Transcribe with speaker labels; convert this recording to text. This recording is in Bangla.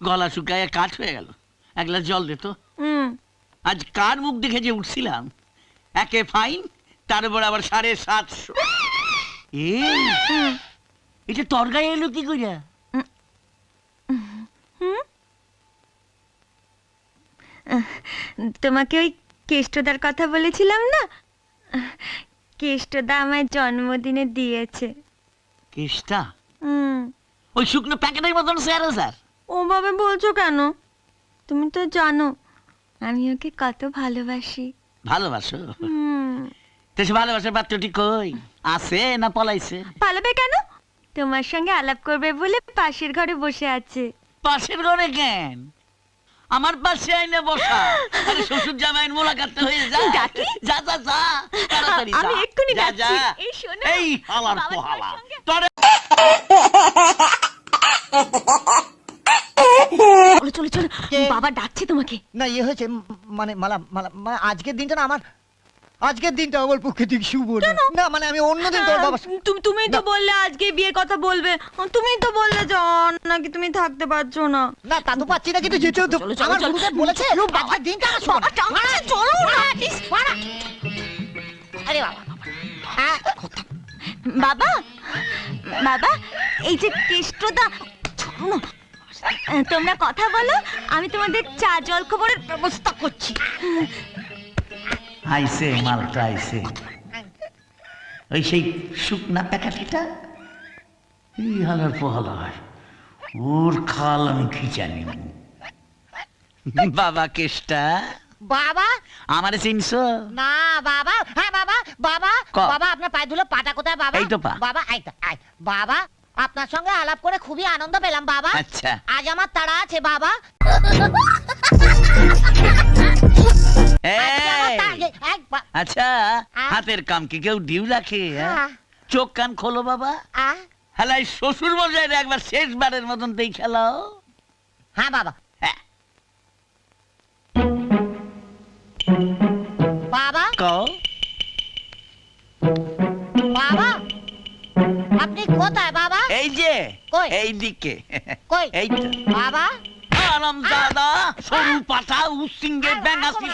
Speaker 1: গলা শুকায় কাঠ হয়ে গেল। এক গ্লাস জল
Speaker 2: দিত
Speaker 1: আজ কার মুখ দেখে যে উঠছিলাম? একে ফাইন তার উপর আবার সাড়ে সাতশো। এটা তরকারি এলো কি কইরা?
Speaker 2: তোমাকে ওই কেষ্টদার কথা বলেছিলাম না? কেষ্টদা আমায় জন্মদিনে দিয়েছে।
Speaker 1: কেষ্টা?
Speaker 2: হুম।
Speaker 1: ওই শুকনো প্যাকেটের মতন স্যার স্যার।
Speaker 2: ওভাবে বলছো কেন? তুমি তো জানো আমি ওকে কত ভালোবাসি।
Speaker 1: ভালোবাসো?
Speaker 2: হুম।
Speaker 1: তো সে ভালোবাসার পাত্রটি কই? আছে না পলাইছে?
Speaker 2: পালাবে কেন? তোমার সঙ্গে আলাপ করবে বলে পাশের ঘরে বসে আছে।
Speaker 1: পাশের ঘরে কেন? আমার পাশে আইনে বসা। আরে শ্বশুর জামাইয়ের মোলাকাত হয়ে যা।
Speaker 2: ডাকি?
Speaker 1: যা যা যা তাড়াতাড়ি
Speaker 2: আমি এক্ষুনি যাচ্ছি। এই শোনো,
Speaker 1: এই হালার পোহালা। তোরে
Speaker 2: চলো চলো চলো বাবা ডাকছে তোমাকে
Speaker 3: না ইয়ে হয়েছে মানে মালা মালা মানে আজকের দিনটা না আমার আজকের দিনটা আমার পক্ষে ঠিক শুভ না। না মানে আমি অন্যদিন তোর বাবা
Speaker 2: তুমি তুমিই তো বললে আজকে বিয়ের কথা বলবে তুমি তো বললে যে অন নাকি তুমি থাকতে পারছ না
Speaker 3: না তা তো পাচ্ছি না কিন্তু যেতেও তো
Speaker 2: চলো, চলো,
Speaker 3: আমার
Speaker 2: চলো।
Speaker 3: গুরুদেব বলেছে আজকের দিনটা আমার শুভ
Speaker 2: বাবা
Speaker 3: না।
Speaker 2: টানছে চলো না ইস, বাবা।
Speaker 3: আরে বাবা হ্যাঁ
Speaker 2: বাবা বাবা এই যে কেষ্টদা শোনো না। তোমরা কথা বলো আমি তোমাদের চা জল খবরের ব্যবস্থা করছি।
Speaker 1: আইসে মালটা আইসে। ওই সেই শুকনা প্যাকেটটা? এই হালার পোহালা হয় ওর খাল আমি খিচানি বাবা কেষ্টা?
Speaker 3: বাবা?
Speaker 1: আমারে চিনছো?
Speaker 3: না বাবা। হ্যাঁ বাবা বাবা। বাবা আপনার পায়ে ধুলো পাটা কোথায় বাবা?
Speaker 1: এই তো পা।
Speaker 3: বাবা আয়। বাবা আপনার সঙ্গে আলাপ করে খুবই আনন্দ পেলাম বাবা।
Speaker 1: আচ্ছা।
Speaker 3: আজ আমার তাড়া আছে বাবা। আজকে আমার তাড়া- এই, বা-
Speaker 1: আচ্ছা হাতের কাম কি কেউ ডিউ রাখে হ্যাঁ?
Speaker 3: হ্যাঁ।
Speaker 1: চোখ কান খোলো বাবা।
Speaker 3: আহ,
Speaker 1: হেলাই শ্বশুর মজায় একবার শেষবারের মতন দেই খেলাও
Speaker 3: হ্যাঁ বাবা।
Speaker 1: হ্যাঁ।
Speaker 3: বাবা।
Speaker 1: কও?
Speaker 3: বাবা আপনি কোথায়?
Speaker 1: এই যে
Speaker 3: কই?
Speaker 1: এই দিকে
Speaker 3: কই?
Speaker 1: এই তো
Speaker 3: বাবা?
Speaker 1: আরাম দাদা সরু পাতা উসিঙ্গে ব্যাঙা
Speaker 3: কি